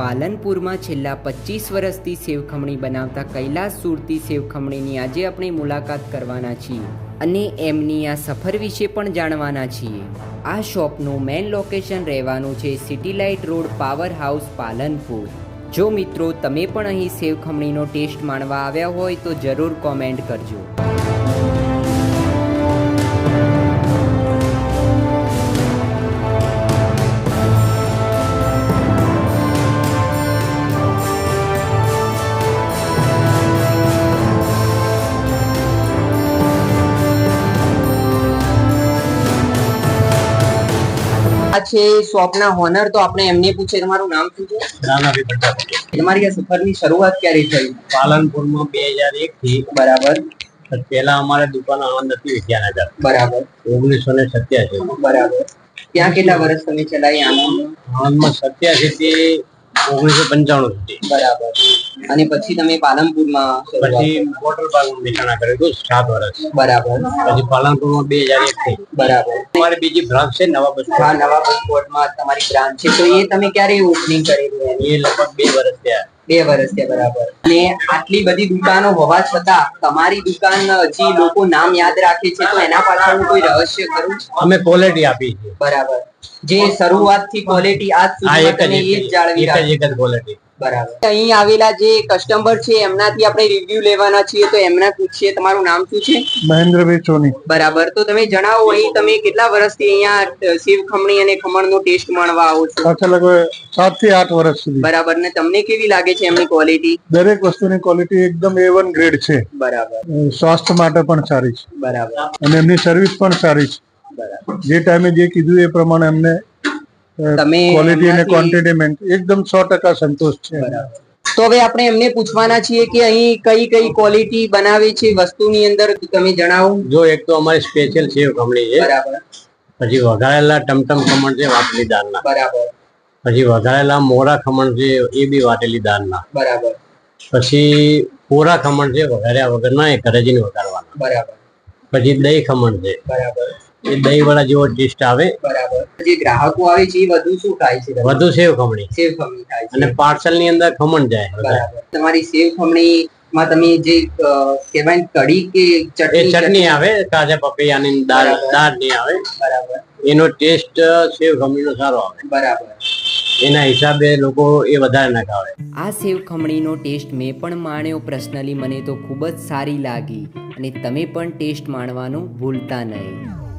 પાલનપુરમાં છેલ્લા પચીસ વર્ષથી સેવખમણી બનાવતા કૈલાસ સુરતી સેવખમણીની આજે આપણે મુલાકાત કરવાના છીએ અને એમની આ સફર વિશે પણ જાણવાના છીએ. આ શોપનું મેઇન લોકેશન રહેવાનું છે city light road power house Palanpur. જો મિત્રો તમે પણ અહીં સેવખમણીનો ટેસ્ટ માણવા આવ્યા હોય તો જરૂર કોમેન્ટ કરજો. આ છે શોપના હોનર તો આપણે એમને પૂછે તમારું નામ શું છે? નાનાભાઈ તમારી આ સફરની શરૂઆત ક્યારે થઈ? પાલનપુરમાં બે હજાર એક થી બરાબર. પેલા અમારે દુકાન આનંદ હતી. વિદ્યાનગર બરાબર. ઓગણીસો ને સત્યાસી. બરાબર. ત્યાં કેટલા વર્ષ તમે ચલાવી? આનંદ આનંદમાં સત્યાસી થી ઓગણીસો પંચાણું સુધી. બરાબર. અને પછી તમે પાલનપુરમાં માં પછી. વોટર પાર્કનું વેચાણ કર્યું હતું સાત વર્ષ. બરાબર. પછી પાલનપુરમાં બે હજાર એક થી બરાબર. અમારી બીજી બ્રાન્ચ છે નવા બસ હા નવા પાસપોર્ટમાં તમારી બ્રાન્ચ છે. તો એ તમે ક્યારે ઓપનિંગ કરેલું એ લગભગ બે વર્ષ થયા. બે વર્ષ થયા બરાબર. અને આટલી બધી દુકાનો હોવા છતાં તમારી દુકાન હજી લોકો નામ યાદ રાખે છે તો એના પાછળનું કોઈ રહસ્ય ખરું? અમે ક્વોલિટી આપી છે બરાબર. જે શરૂઆતથી ક્વોલિટી આજ સુધી એક જ જાળવી રાખી એક જ ક્વોલિટી બરાબર. અહીં આવેલા જે કસ્ટમર છે એમનાથી આપણે રિવ્યુ લેવાના છીએ. તો એમના પૂછીએ તમારું નામ શું છે? મહેન્દ્રભાઈ સોની. બરાબર. તો તમે જણાવો અહીં તમે કેટલા વર્ષથી અહીંયા શિવ ખમણી અને ખમણનો ટેસ્ટ માણવા આવો છો? લગભગ સાતથી આઠ વર્ષ સુધી. બરાબર. ને તમને કેવી લાગે છે એમની ક્વોલિટી દરેક વસ્તુની ક્વોલિટી એકદમ એ વન ગ્રેડ છે. બરાબર. સ્વાસ્થ્ય માટે પણ સારી છે. બરાબર. અને એમની સર્વિસ પણ સારી છે. બરાબર. જે ટાઈમે જે કીધું એ પ્રમાણે એમને તમે ક્વોલિટી અને ક્વોન્ટિટી એકદમ સો ટકા સંતોષ છે. તો હવે આપણે એમને પૂછવાના છીએ કે અહીં કઈ કઈ ક્વોલિટી બનાવે છે વસ્તુની અંદર તમે જણાવો. જો એક તો અમારી સ્પેશિયલ છે કમળી છે. બરાબર. પછી વઘારેલા ટમટમ ખમણ છે વાટેલી દાળના. બરાબર. પછી વઘારેલા મોરા ખમણ છે એ બી વાટેલી દાળના. બરાબર. પછી પોરા ખમણ છે વઘાર્યા વગરના એ કરેજીને વઘારવાના. બરાબર. પછી દહીં ખમણ છે. બરાબર. એ દહીં વડા જેવો ટેસ્ટ આવે. બરાબર. જે ગ્રાહકો આવે છે એ વધુ શું ખાય છે? વધુ સેવ ખમણી. સેવ ખમણી ખાય છે. અને પાર્સલની અંદર ખમણ જાય બરાબર. તમારી સેવ ખમણી માં તમે જે કહેવાય કઢી કે ચટણી ચટણી આવે તાજા પપૈયાની દાળ બરાબર. દાળની આવે. બરાબર. એનો ટેસ્ટ સેવ ખમણીનો સારો આવે. બરાબર. એના હિસાબે લોકો એ વધારે ના ખાવે. આ સેવ ખમણીનો ટેસ્ટ મેં પણ માણ્યો પર્સનલી મને તો ખૂબ જ સારી લાગી. અને તમે પણ ટેસ્ટ માણવાનું ભૂલતા નહીં.